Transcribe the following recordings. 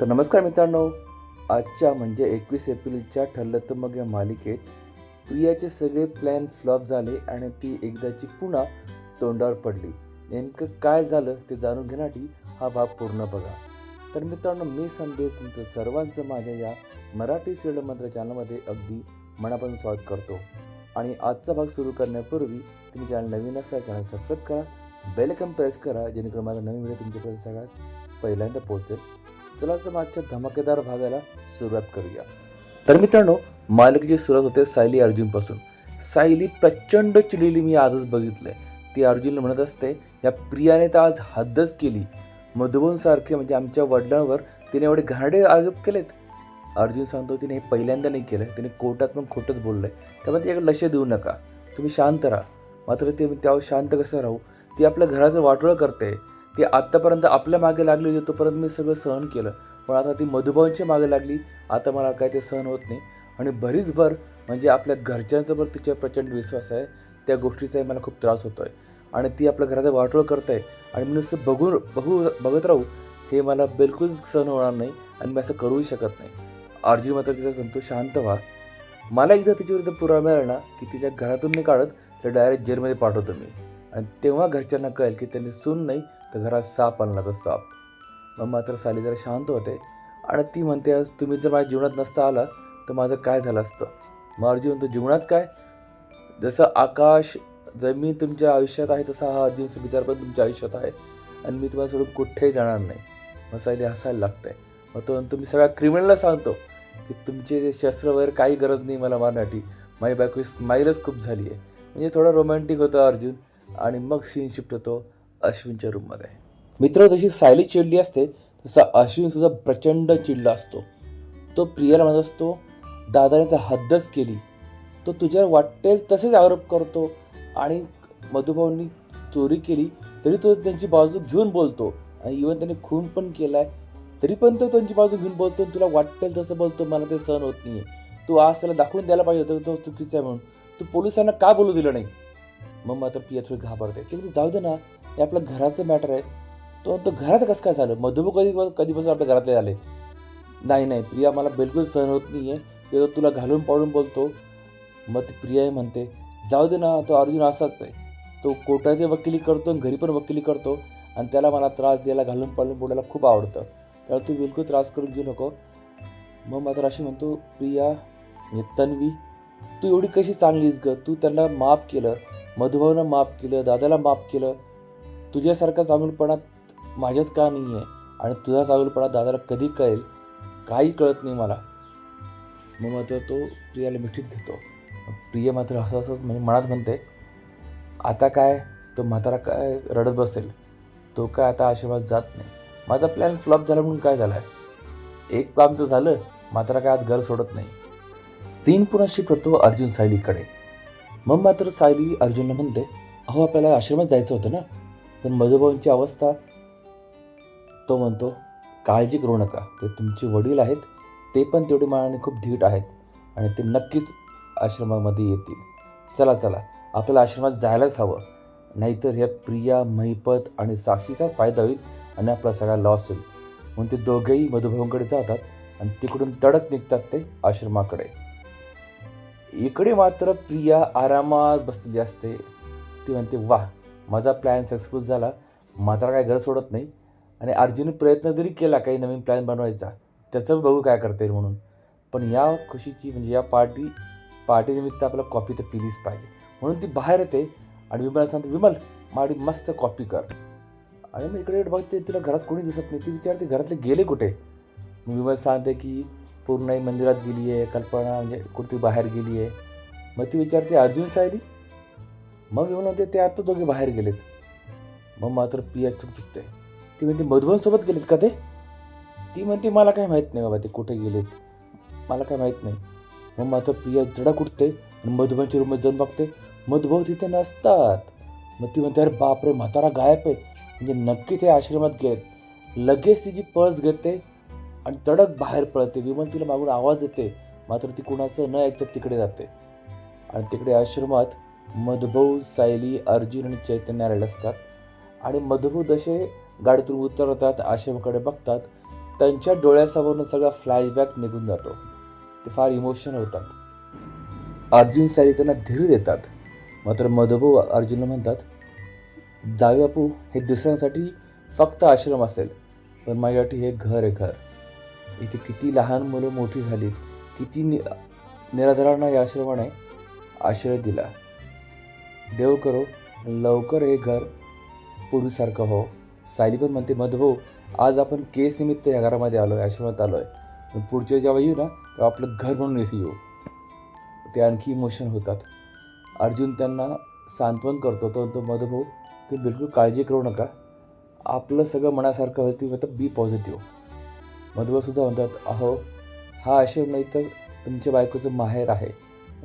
तर नमस्कार मित्रांनो आजच्या म्हणजे एकवीस एप्रिलच्या ठरलं तर मग या मालिकेत प्रियाचे सगळे प्लॅन फ्लॉप झाले आणि ती एकदाची पुन्हा तोंडावर पडली. नेमकं काय झालं ते जाणून घेण्यासाठी हा भाग पूर्ण बघा. तर मित्रांनो मी संदेश तुमचं सर्वांचं माझ्या या मराठी सिरियल मंत्र चॅनलमध्ये अगदी मनापासून स्वागत करतो. आणि आजचा भाग सुरू करण्यापूर्वी तुम्ही चॅनल नवीन असाल चॅनल सबस्क्राईब करा बेलकम प्रेस करा जेणेकरून माझा नवीन व्हिडिओ तुमच्यापर्यंत सगळ्यात पहिल्यांदा पोहोचेल. चला तर मागच्या धमाकेदार भागाला सुरुवात करूया. तर मित्रांनो मालिकेची सुरुवात होते सायली अर्जुनपासून. सायली प्रचंड चिडलेली मी आजच बघितलंय. ती अर्जुनला म्हणत असते या प्रियाने तर आज हद्दच केली. मधुबन सारखे म्हणजे आमच्या वडिलांवर तिने एवढे घाणडे आरोप केलेत. अर्जुन सांगतो तिने हे पहिल्यांदा नाही केलं. तिने कोर्टात पण खोटंच बोललंय. त्यामुळे तिच्याकडे लक्ष देऊ नका. तुम्ही शांत राहा. मात्र ते त्यावर शांत कसं राहू? ती आपल्या घराचं वाटोळं करते. ती आत्तापर्यंत आपल्या मागे लागली होती तोपर्यंत मी सगळं सहन केलं. पण आता ती मधुभाऊंच्या मागे लागली. आता मला काय ते सहन होत नाही. आणि भरीचभर म्हणजे आपल्या घरच्यांचा पण तिच्यावर प्रचंड विश्वास आहे. त्या गोष्टीचाही मला खूप त्रास होतो आहे आणि ती आपल्या घराचा वाटोळ करत आहे आणि मी नुसतं बघून बघू बघत राहू हे मला बिलकुल सहन होणार नाही. आणि मी असं करूही शकत नाही. अर्जुन मात्र तिला म्हणतो शांत व्हा. मला एकदा तिच्याविरुद्ध पुरावा मिळाला ना की तिच्या घरातून नाही काढत तर डायरेक्ट जेलमध्ये पाठवतो मी. आणि तेव्हा घरच्यांना कळेल की त्यांनी सून नाही तर घरात साप आणला तर साप. मग मात्र साली जरा शांत होते आणि ती म्हणते आज तुम्ही जर माझ्या जीवनात नसता आला तर माझं काय झालं असतं? मग अर्जुन म्हणतो जीवनात काय? जसं आकाश जमीन तुमच्या आयुष्यात आहे तसा हा अर्जुन विचार पण तुमच्या आयुष्यात आहे आणि मी तुम्हाला सोडून कुठेही जाणार नाही. मग साली हसायला लागतंय मग तो म्हणतो मी सगळ्या क्रिमिनलला सांगतो की तुमचे जे शस्त्र वगैरे काही गरज नाही मला मारण्यासाठी. माझी बायको स्माईलच खूप झाली आहे म्हणजे थोडा रोमॅन्टिक होतं अर्जुन आणि मग सीन शिफ्ट होतो. अश्विनच्या रूममध्ये मित्र जशी सायली चिडली असते तसा अश्विन सुद्धा प्रचंड चिडला असतो. तो प्रियाला म्हणत असतो दादाने तर हद्दच केली. तो तुझ्यावर वाटेल तसेच आरोप करतो आणि मधुभाऊंनी चोरी केली तरी तो त्यांची बाजू घेऊन बोलतो आणि इवन त्याने खून पण केला आहे तरी पण तो त्यांची बाजू घेऊन बोलतो आणि तुला वाटेल तसं बोलतो मला ते सहन होत नाही तू आज त्याला दाखवून द्यायला पाहिजे होतं तो चुकीचा आहे म्हणून. तू पोलिसांना का बोलू दिलं नाही? मग मात्र प्रिया थोडी घाबरते. की जाऊ दे ना. हे आपलं घराचं मॅटर आहे. तो तो घरात कसं काय झालं मधुभाऊ कधी कधीपासून आपल्या घरातले झाले? नाही नाही प्रिया मला बिलकुल सहन होत नाही आहे की तो तुला घालून पाडून बोलतो. मग ती प्रिया म्हणते जाऊ दे ना तो अर्जुन असाच आहे. तो कोर्टाचे वकिली करतो आणि घरी पण वकिली करतो आणि त्याला मला त्रास द्यायला घालून पाडून बोलायला खूप आवडतं. त्यामुळे तू बिलकुल त्रास करून घेऊ नको. मग मात्र अशी म्हणतो प्रिया म्हणजे तन्वी तू एवढी कशी चांगलीस ग? तू त्यांना माफ केलं मधुभावनं माफ केलं दादाला माफ केलं तुझ्यासारखा चांगलपणा माझ्यात का नाही आहे आणि तुझा चांगलपणा दादाला कधी कळेल? काही कळत नाही मला. मग मात्र तो प्रियाला मिठीत घेतो. प्रिया मात्र असं असंच म्हणजे मनात म्हणते आता काय? तो म्हातारा काय रडत बसेल? तो काय आता आशीर्वाद जात नाही? माझा प्लॅन फ्लॉप झाला म्हणून काय झाला आहे एक काम तर झालं म्हातारा काय आज घर सोडत नाही. सीन पुन्हा शिफ्ट होतो अर्जुन सायलीकडे. मग मात्र सायली अर्जुनला म्हणते अहो आपल्याला आश्रमात जायचं होतं ना? पण मधुभाऊंची अवस्था तो म्हणतो काळजी करू नका. ते तुमचे वडील आहेत ते पण तेवढे मनाने खूप धीट आहेत आणि ते नक्कीच आश्रमामध्ये येतील. चला चला. आपल्याला आश्रमात जायलाच हवं. नाहीतर ह्या प्रिया महिपत आणि साक्षीचाच फायदा होईल आणि आपला सगळा लॉस होईल. म्हणून ते दोघेही मधुभाऊंकडे जातात आणि तिकडून तडक निघतात ते आश्रमाकडे. इकडे मात्र प्रिया आरामात बसलेली असते. ती म्हणते वाह माझा प्लॅन सक्सेसफुल झाला. मात्र काय घर सोडत नाही. आणि अर्जुनने प्रयत्न जरी केला काही नवीन प्लॅन बनवायचा त्याचं बघू काय करता येईल म्हणून. पण या खुशीची म्हणजे या पार्टी पार्टीनिमित्त आपल्याला कॉफी तर पिलीच पाहिजे. म्हणून ती बाहेर येते आणि विमला सांगते विमल माडी मस्त कॉपी कर. आणि मग इकडे बघते तिला घरात कोणी दिसत नाही. ती विचारते घरातले गेले कुठे? मग विमल सांगते की पूर्णही मंदिरात गेली आहे कल्पना म्हणजे कुठे बाहेर गेली आहे मग ती विचारते अर्जुन सायली मग येऊन म्हणते ते आता दोघे बाहेर गेलेत. मग मात्र पिया चुक चुकते ती म्हणते मधुबनसोबत गेलेत का ते? ती म्हणते मला काय माहीत नाही बाबा ते कुठे गेलेत? मला काय माहीत नाही. मग मात्र प्रिया धडक उठते आणि मधुबनच्या रूममध्ये जाऊन बघते मधुभाऊ तिथे नसतात. मग ती म्हणते अरे बापरे म्हातारा गायब आहे. म्हणजे नक्की ते आश्रमात गेलेत. लगेच तिची पर्स घेते आणि तडक बाहेर पळते विमल तिला मागून आवाज देते. मात्र ती कुणाचं न ऐकता तिकडे जाते. आणि तिकडे आश्रमात मधुभाऊ सायली अर्जुन आणि चैतन्य आलेले असतात. आणि मधभू जसे गाडीतून उतरतात आश्रमाकडे बघतात त्यांच्या डोळ्यासमोरून सगळा फ्लॅशबॅक निघून जातो. ते फार इमोशनल होतात. अर्जुन सायली त्यांना धीर देतात. मात्र मधभू अर्जुनला म्हणतात जावे बापू हे दुसऱ्यांसाठी फक्त आश्रम असेल. पण माझ्यासाठी हे घर आहे घर. इथे किती लहान मुलं मोठी झाली किती नि निराधारांना या आश्रमाने आश्रय दिला. देव करो लवकर हे घर पूर्वीसारखं हो. सायली पण म्हणते मधुभाऊ हो, आज आपण केस निमित्त या घरामध्ये आलो आहे आश्रमात आलो आहे पुढच्या जेव्हा येऊ ना तेव्हा आपलं घर म्हणून इथे येऊ. ते आणखी इमोशन होतात. अर्जुन त्यांना सांत्वन करतो तो म्हणतो मधभाऊ ते बिलकुल काळजी करू नका. आपलं सगळं मनासारखं होईल तुम्ही बी पॉझिटिव्ह मधुभाऊसुद्धा म्हणतात अहो हा आश्रम नाही तर तुमच्या बायकोचं माहेर आहे.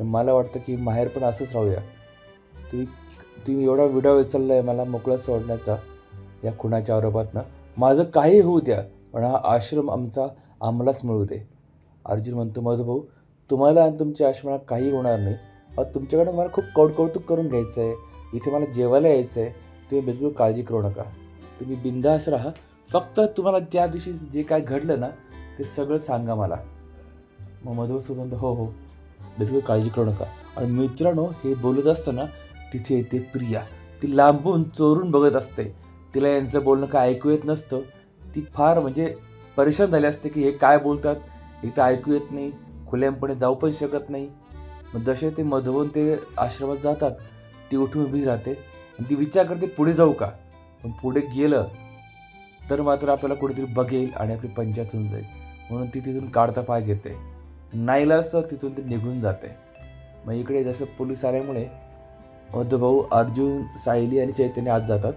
मला वाटतं की माहेर पण असंच राहूया. तुम्ही तुम्ही एवढा विडा विसरला आहे मला मोकळा सोडण्याचा या खुणाच्या आरोपातनं. माझं काही होऊ द्या पण हा आश्रम आमचा आम्हालाच मिळू दे. अर्जुन म्हणतो मधुभाऊ तुम्हाला आणि तुमच्या आश्रमाला काही होणार नाही. तुमच्याकडे मला खूप कौटकौतुक करून घ्यायचं आहे इथे मला जेवायला यायचं आहे तुम्ही बिलकुल काळजी करू नका. तुम्ही बिंदास राहा. फक्त तुम्हाला त्या दिवशी जे काय घडलं ना ते सगळं सांगा मला. मग मधुभाऊ सुद्धा हो हो बिलकुल काळजी करू नका. आणि मित्रांनो हे बोलत असताना तिथे येते प्रिया. ती लांबून चोरून बघत असते. तिला यांचं बोलणं काय ऐकू येत नसतं. ती फार म्हणजे परेशान झाली असते की हे काय बोलतात. इथं ऐकू येत नाही. खुल्यांपणे जाऊ पण शकत नाही. मग जसे ते मधवून ते आश्रमात जातात ती उठून उभी राहते. आणि ती विचार करते पुढे जाऊ का? पण पुढे गेलं तर मात्र आपल्याला कुठेतरी बघेल आणि आपली पंचायत होऊन जाईल. म्हणून ती तिथून काढता पाय घेते. नाईलाज असं तिथून ती निघून जाते. मग इकडे जसं पोलीस आल्यामुळे मधुभाऊ अर्जुन सायली आणि चैतन्य आत जातात.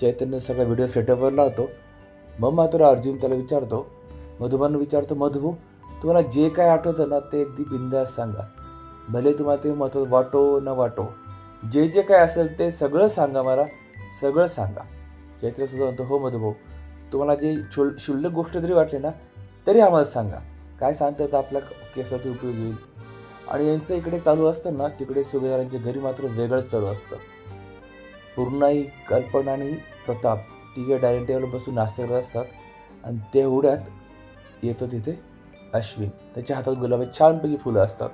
चैतन्य सगळा व्हिडिओ सेटअपवर लावतो. मग मात्र अर्जुन त्याला विचारतो मधुबानं विचारतो मधुभाऊ तुम्हाला जे काय आठवतं ना ते अगदी बिंदास सांगा. भले तुम्हाला ते महत्त्व वाटो न वाटो. जे जे काय असेल ते सगळं सांगा मला सगळं सांगा. चैत्र सुद्धा म्हणतो हो मधुभाऊ तुम्हाला जे शुल शुल्लक गोष्ट जरी वाटली ना तरी आम्हाला सांगा. काय सांगता तर आपल्या केसात उपयोग येईल आणि यांचं इकडे चालू असतं ना तिकडे सुभेदारांच्या घरी मात्र वेगळंच चालू असतं. पूर्णाई कल्पना आणि प्रताप तिघे डायनिंग टेबल बसून नाश्ता करत असतात आणि तेवढ्यात येतो तिथे अश्विन. त्याच्या हातात गुलाबी छानपैकी फुलं असतात.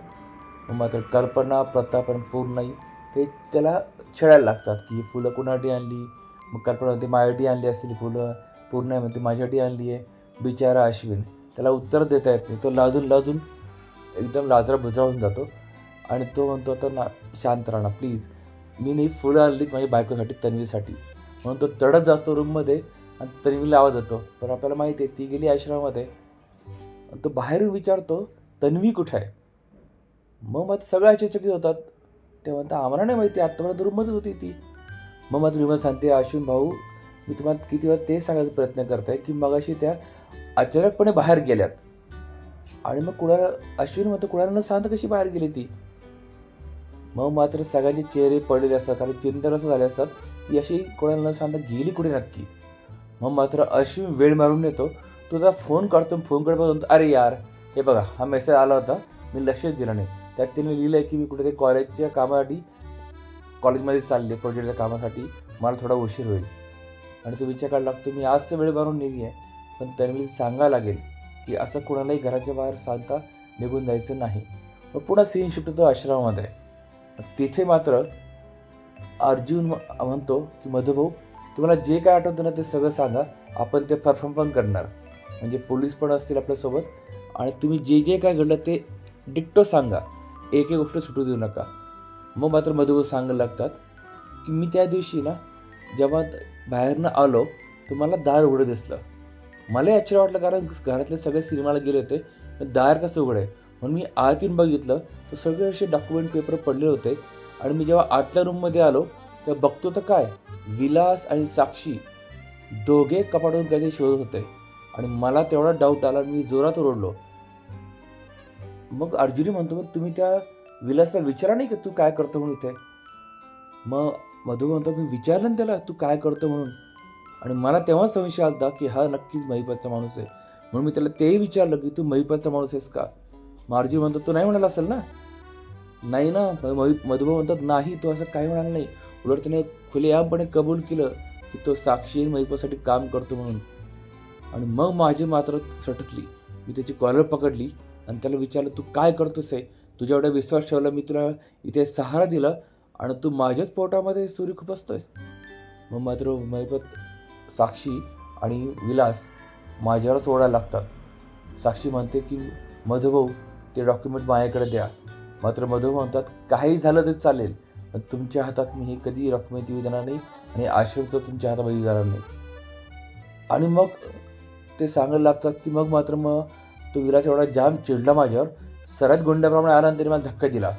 मग मात्र कल्पना प्रताप आणि पूर्णाई ते त्याला छेडायला लागतात की फुलं कुणासाठी आणली? मग कल्पना म्हणते माझ्यासाठी आणली असतील फुलं. पूर्णा म्हणते माझ्यासाठी आणली आहे. बिचारा अश्विन त्याला उत्तर देता येत नाही. तो लाजून लाजून एकदम लाजरा होऊन जातो. आणि तो म्हणतो आता ना शांत राहणार प्लीज मी नाही फुलं आणलीत माझ्या बायकोसाठी तन्वीसाठी. म्हणून तो तडत जातो रूममध्ये आणि तन्वीला आवाज येतो. पण आपल्याला माहिती आहे ती गेली आश्रमामध्ये. तो बाहेरून विचारतो तन्वी कुठे आहे? मग मग सगळ्या चकित होतात. ते म्हणतात आम्हाला नाही माहिती आत्तापर्यंत रूममध्येच होती ती. मग मात्र विमा सांगते अश्विन भाऊ मी तुम्हाला किती वेळा तेच सांगायचा प्रयत्न करत आहे की मगाशी त्या अचानकपणे बाहेर गेल्यात. आणि मग कुणाला अश्विन म्हणतो कुणाला न कशी बाहेर गेली ती? मग मात्र सगळ्यांचे चेहरे पडलेले असतात कारण चिंतन असं झाले असतात की अशी कोणाला न सांगता गेली कुठे नक्की? मग मात्र अश्विन वेळ मारून येतो तुझा फोन काढतो फोनकडे अरे यार हे बघा हा मेसेज आला होता मी लक्षच दिलं नाही. त्यात त्यांनी लिहिलं आहे की मी कुठेतरी कॉलेजच्या कामासाठी कॉलेजमध्ये चालले प्रोजेक्टच्या कामासाठी मला थोडा उशीर होईल. आणि तो विचार करायला लागतो मी आजचं वेळ मारून निघी आहे पण त्यांनी सांगायला लागेल. की असं कुणालाही घराच्या बाहेर सांगता निघून जायचं नाही. मग पुन्हा सीन शिफ्ट होतो आश्रमामध्ये तिथे मात्र अर्जुन म्हणतो की मधुभाऊ तुम्हाला जे काय आठवतं ना ते सगळं सांगा. आपण ते परफॉर्म पण करणार. म्हणजे पोलीस पण असतील आपल्यासोबत. आणि तुम्ही जे जे काय घडलं ते डिक्टो सांगा. एक एक गोष्ट सुटू देऊ नका. मग मात्र मधुभाऊ सांगायला लागतात की मी त्या दिवशी ना जेव्हा बाहेरनं आलो तर मला दार उघडं दिसलं. मला आश्चर्य वाटलं कारण घरातले सगळे सिनेमाला गेले होते. दार कसं उघड आहे? म्हणून मी आत येऊन बघितलं तर सगळे असे डॉक्युमेंट पेपर पडले होते. आणि मी जेव्हा आतल्या रूममध्ये आलो तेव्हा बघतो तर काय? विलास आणि साक्षी दोघे कपाटून काहीतरी शोधत होते. आणि मला तेवढा डाऊट आला मी जोरात ओरडलो. मग अर्जुनी म्हणतो मग तुम्ही त्या विलासला विचारा नाही की? तू काय करतो म्हणून इथे? मग मधू म्हणतो मी विचारलं ना त्याला तू काय करतो म्हणून? आणि मला तेव्हाच संशय आला की हा नक्कीच महिपाचा माणूस आहे. म्हणून मी त्याला तेही विचारलं की तू महिपाचा माणूस आहेस का? मार्जी म्हणतो तो नाही म्हणाला असेल ना? नाही ना मग महि- मधुभाऊ म्हणतात नाही तो असं काही म्हणाला नाही. उलट त्याने खुलेआमपणे कबूल केलं की तो साक्षी महिपासाठी काम करतो म्हणून. आणि मग माझी मात्र सटकली. मी त्याची कॉलर पकडली आणि त्याला विचारलं तू काय करतोस आहे तुझ्या एवढा विश्वास ठेवला मी तुला इथे सहारा दिला आणि तू माझ्याच पोटामध्ये सूर्य खुपसतोयस मग मात्र महिपत साक्षी आणि विलास माझ्यावरच ओढायला लागतात. साक्षी म्हणते की मधुभाऊ ते डॉक्युमेंट माझ्याकडे द्या. मात्र मधुभाऊ म्हणतात काही झालं तर चालेल. पण तुमच्या हातात मी हे कधी डॉक्युमेंट येऊ देणार नाही आणि आश्रमचं तुमच्या हातात येऊ देणार नाही. आणि मग ते सांगायला लागतात की मग मात्र मग तो विलास एवढा जाम चिडला माझ्यावर. सरत गुंड्याप्रमाणे आला आणि त्याने मला धक्का दिला.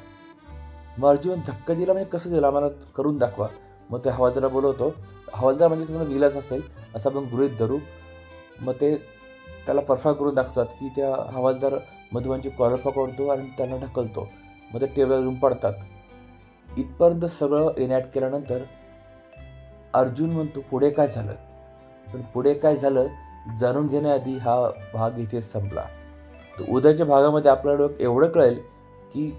मग अर्जुन धक्का दिला म्हणजे कसं दिला मला करून दाखवा. मग ते हवालदाराला बोलवतो हवालदार म्हणजे समजा विलास असेल असं आपण गृहीत धरू. मग ते त्याला परफॉर्म करून दाखवतात की त्या हवालदार मधुबांची कॉलर पकडतो आणि त्यांना ढकलतो. मग ते टेबलवरून पडतात. इथपर्यंत सगळं एनॅक्ट केल्यानंतर अर्जुन म्हणतो पुढे काय झालं? पण पुढे काय झालं जाणून घेण्याआधी हा भाग इथे संपला. तर उद्याच्या भागामध्ये आपल्याला एवढं कळेल की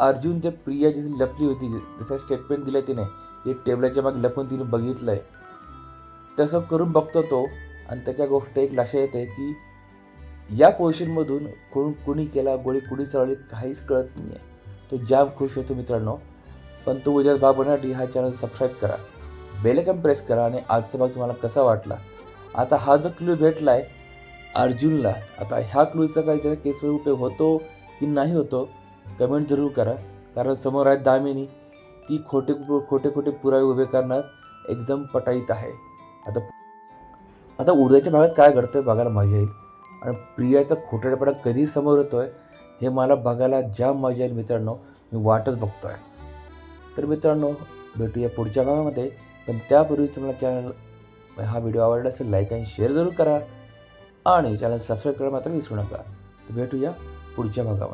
अर्जुन ते प्रिया जिथे लपली होती जसं स्टेटमेंट दिलं तिने एक टेबलाच्या मागे लपून तिने बघितलं आहे तसं करून बघतो तो आणि त्याच्या गोष्ट एक लक्षात येते की या पोझिशनमधून कोण कुणी केला गोळी कुणी चालवली काहीच कळत नाही आहे तो जाम खुश होतो मित्रांनो. पण तो उद्या भाग बनवण्यासाठी हा चॅनल सबस्क्राईब करा. बेलकम प्रेस करा आणि आजचा भाग तुम्हाला कसा वाटला? आता हा जो क्लू भेटला आहे अर्जुनला आता ह्या क्लूचा काही त्याच्या केसवर उपयोग होतो की नाही होतो कमेंट जरूर करा. कारण समोर आहेत दामिनी. ती खोटे खोटे खोटे पुरावे उभे करणार एकदम पटाईत आहे. आता आता उद्याच्या भागात काय घडतंय बघायला मजा येईल. आणि प्रियाचा खोटेपणा कधी समोर येतोय हे मला बघायला ज्या मजा येईल मित्रांनो मी वाटच बघतोय. तर मित्रांनो भेटूया पुढच्या भागामध्ये. पण त्यापूर्वी तुम्हाला चॅनल हा व्हिडिओ आवडला असेल लाईक आणि शेअर जरूर करा. आणि चॅनल सबस्क्राईब करायला मात्र विसरू नका. तर भेटूया पुढच्या भागामध्ये.